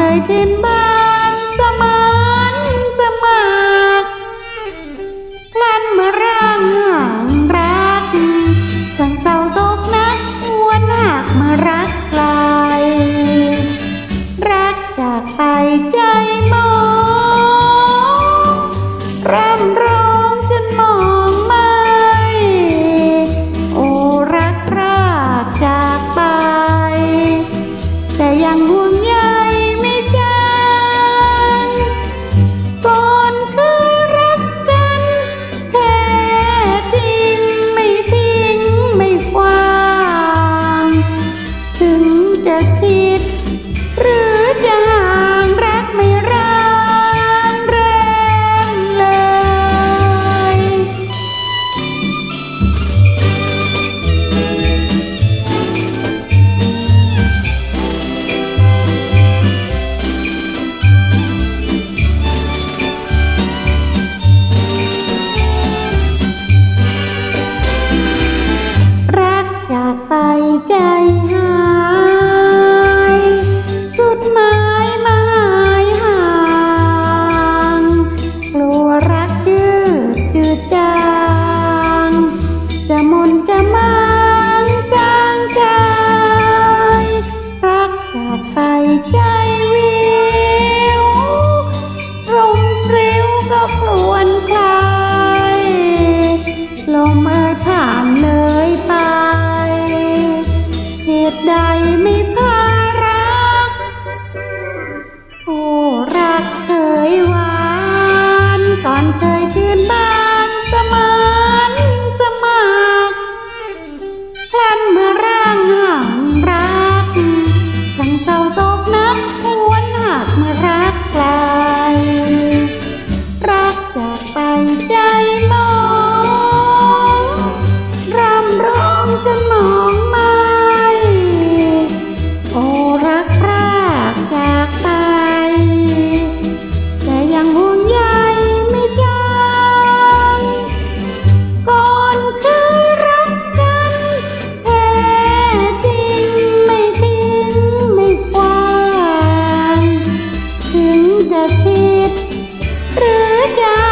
เคยชินบ้านสมานสมากคลันมาร่างห่างรัก สังเศร้าโศกนักวนหักมารัก me back. บชิดหรือจะ